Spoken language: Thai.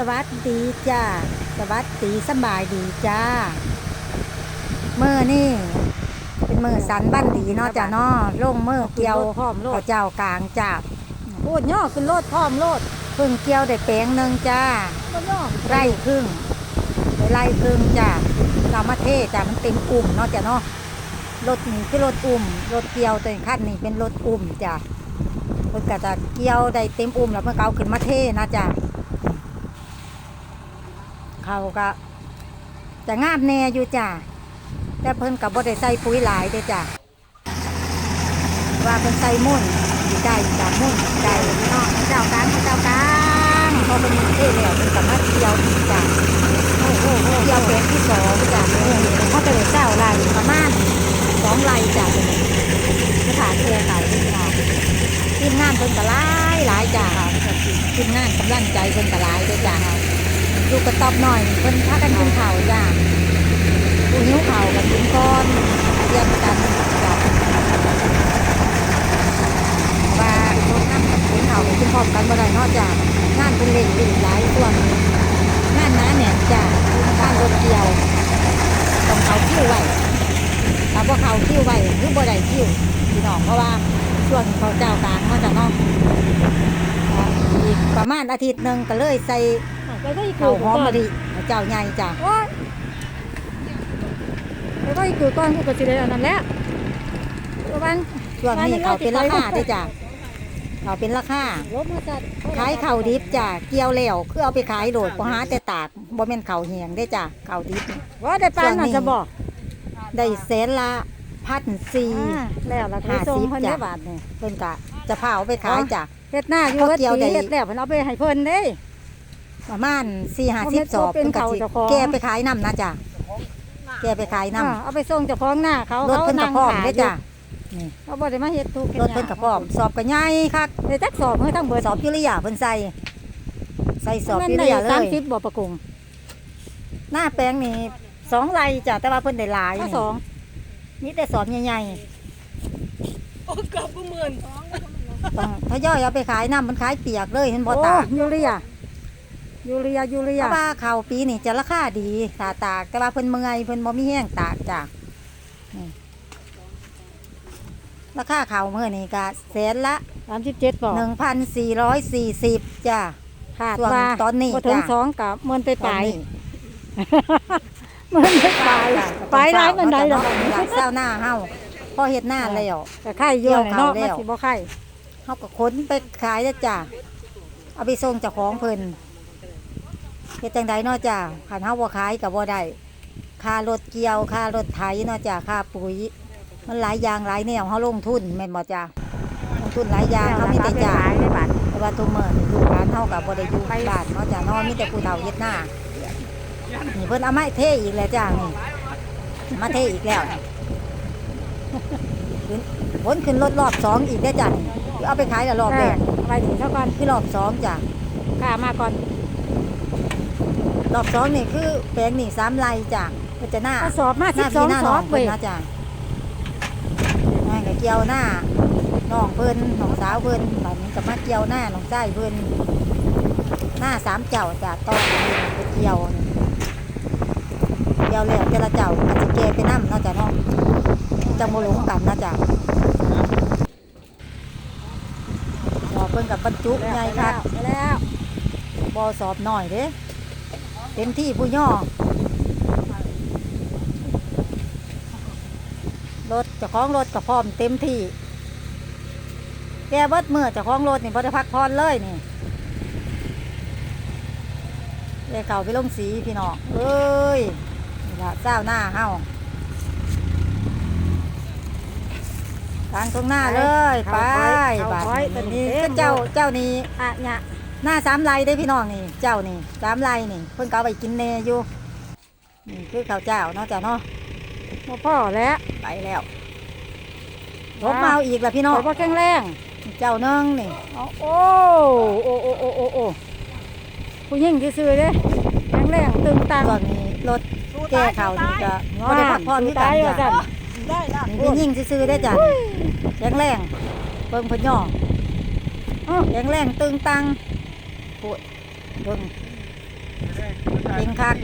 สวัสดีจ้าสวัสดีสำบายดีจ้าเมื่อนี่เป็นมือสันบ้านดีเนาะจ้าเนาะลงมือเกี่ยวพร้อมโลข้าดวเจ้ากลางจ้าพูดย่อขึ้นโลดพร้อมโลดเพิ่งเกี่ยวได้แปลงหนึ่งจ้าบ่ย่อไร่ครึ่งได้ไร่ครึ่งจ้าเรามาเทจ้ามันเต็มอุ่มเนาะจ้าเนาะรถนี่คือรถอุ่มรถเกี่ยวตัวขั้นนี่เป็นรถอุ่มจ้าเพิ่นก็จะเกี่ยวได้เต็มอุ่มแล้วเพิ่นก็เอาขึ้นมาเทนะจ้า เขาก็จะงามแน่อยู่จ้าแต่เพิ่นกับบ่ได้ใส่ปุ๋ยหลายเด้จ้าว่าเพิ่นใส่มุ่นอยู่ได้จ้ามุ่นได้เนาะเจ้ากลางเจ้ากลางพอเป็นเท่แล้วเพิ่นก็มาเกี่ยวจ้าโอ้โหเกี่ยวเป็นที่สองจ้ะเขาจะได้เจ้าไรประมาณสองไรจ้ะสถานเทียขายที่นอกทีมงานเพิ่นกะหลายหลายจ้ะทีมงานกำลังใจเพิ่นกะหลายด้วยจ้ะ ลูกกระตอบหน่อยเพิ่นพากันกินข้าวจ้ะผู้หิวข้าวกับกินก้อนเรียนกันจ้ะว่าลดน้ำกับกินข้าวกินพร้อมกันบ่ได้นอกจากงานเป็นเล่งดีหลายส่วนงานน้าเนี่ยจ้ะงานรถเกี่ยวต้องเขาคิ้วไว้ถ้าว่าเขาคิ้วไว้คือบ่ได้คิ้วพี่น้องเพราะว่าช่วงเขาเจ้ากลางเขาจะนอกอีกประมาณอาทิตย์หนึ่งก็เลยใส่ ไปได้เขากูหอมมะลิให้เจ้าใหญ่จ้ะโอ้ยไปได้กูก่อนกูก็สิได้อันนั้นแหละระวังช่วงนี้เขาเป็นราคาเด้วยจ้ะเขาเป็นราคารถมาจัดขายเข่าวดิบจ้ะ เกี่ยวแล้วคือเอาไปขายโดดบ่หาแต่ตากบ่แม่นเข่าวเหียงได้อจ้ะเข่าวดิบนี่ว่าได้ปานน่ะจะบอกได้แสนละพันสี่อ่าแล้วล่ะไปส่งเพิ่นได้บาทนี่ เพิ่นกะจะพาเอาไปขายจ้ะ เฮ็ดหน้าอยู่เขาเฮ็ดเกี่ยวได้ปีเฮ็ดแล้วเพิ่นเอาไปให้เพิ่นเด้ ประมาณสี่ห้าเอาสิเม็บดสอบเป็นเพิ่นกะเขาสิเจ้าของแกไปขายน้ำนะจ้ะแกไปขายน้อ่าเอาไปส่งเจ้าของหน้าเขาำรถเขาเพิ่นกระนั่งพร้อมขายได้อยู่จ้ะเขาบ่ได้มาเฮ็ดทุกข์ฮ็ดรถเพิ่นกระพร้อมสอบกระใหญ่คักได้จักสอบเพิ่นทั้งเบิดสอบพิริยาเพิ่นใส่ใส่สอบมันพิได้ริยาเลสามยสิบบ่ประกุงหน้าแปลงนี่สองไรจ้ะแต่ว่าเพิ่นได้หลายถ้านี่สองนี่แต่สอบใหญ่โอ้เกือบหมื่นๆต้องทยอยเอาไปขายน้ำมันขายเปียกเลยเห็นบ่โอ้ตากยูเรีย ยูเรียยูเรีเพยราะว่าข้าวปีนี่จะราคาดีถ้าตากแต่ว่าเพิ่นเมื่อยเพิ่นบ่มีแห้งตากจ้ะนี่ราคาข้าวมื้อนี่ก็แสนละ สามสิบเจ็ดบ่หนึ่งพันสี่ร้อยสี่สิบจ้ะ ขาดส่วนว่าตอนนี้บ่ถึงจ้ะ สองกับเมื่นไปตปอนลายนี้เมื่นไปปลายปลายร้ายมันได้ดอกอยากเศร้าหน้าเฮาพอเฮ็ดหน้าแล้ว แต่ไข่เยอะเนาะเกี่มัยนวเขาแล้ว สิบ่ไข่เฮาก็ขนไปขายแล้วจ้ะเอาไปส่งเจ้าของเพิ่นเฮ็ดจังไดเนาะจ้ะคันเฮาบ่ขายก็บ่ได้ค่ารถเกี่ยวค่ารถไถเนาะจ้ะค่าปุ๋ย มันหลายอย่างหลายแนวเฮาลงทุนแม่นบ่จ้ะลงทุนหลายอย่างเฮามีแต่จ่ายได้บาทแต่ว่าทุกมื้อนี่ลูกหลานเฮาก็บ่ได้อยู่บ้านเนาะจ้ะเนาะมีแต่ผู้เฒ่าเฮ็ดหน้านี่เพิ่นเอาไม้เทอีกแล้วจ้ะนี่มาเทอีกแล้วนี่ขึ้นวนขึ้นรถรอบสองอีกแล้วจ้ะนี่เอาไปขายแล้วรอบแรกไปถึงเท่าก่อนคือรอบสองจ้ะข้ามาก่อน รอบสองนี่คือแปลงนี่สามไร่จ้ะเพิ่นจะหน้าก็สอบมาหสิน้าบสอพี่งหน้าสน้ออบงเว้เพิ่ยนนะจ้ะนั่นก็เกี่ยวหน้าน้องเพิ่นน้องสาวเพิ่นบัดนี้ก็มาเกี่ยวหน้าน้องชายเพิ่นหน้าสามเจ้าจ้ะต่อกันไปเกี่ยวนี่เกี่ยวแล้วแต่ละเจ้าก็สิแก่ไปนํเนาะจ้ะเนาะจังบ่หลงกันนะจ้ะสอบเพิ่นกับบรรจุใหญ่คักแล้วบ่สอบน้อยเด้ เต็มที่ผู้ย่อรถเจ้าของรถก็พร้อมเต็มที่ แกเบิดมือเจ้าของรถนี่บ่ได้พักผ่อนเลยนี่แกเก่าไปลงสีพี่น้องเอ้ยนี่ละเจ้าหน้าเฮากลางตรงหน้าเลย ไปบาดนี้นี่คือเจ้าเจ้านี่อะเนี่ย หน้าสามไร่ได้พี่น้องนี่ เจ้านี่สามไร่นี่ เพิ่นก็เอาไปกินเนอยู่นี่คือข้าวเจ้าเนาะจ้ะเนาะบ่พ่อแล้วไปแล้วผมมาเอาอีกแล้วพี่น้องข่อยบ่แข็งแรงเจ้านึงนี่เอาโอ้โอ้โอ้โอ้โอ้โอ้ผู้หญิงซื่อๆเด้แข็งแรงตึงตังส่วนนี้รถแก้ข่าวนี่ก็บ่ได้พักผ่อนสู้ที่กัตานยว่าจ้ะซั่นได้ละนี่พี่ยิ่งซื่อๆได้อจ้ะแข็งแรงเบิ่งเพิ่นย่ออ้อแข็งแรงตึงตัง ปวดเบิ่งยิงคัก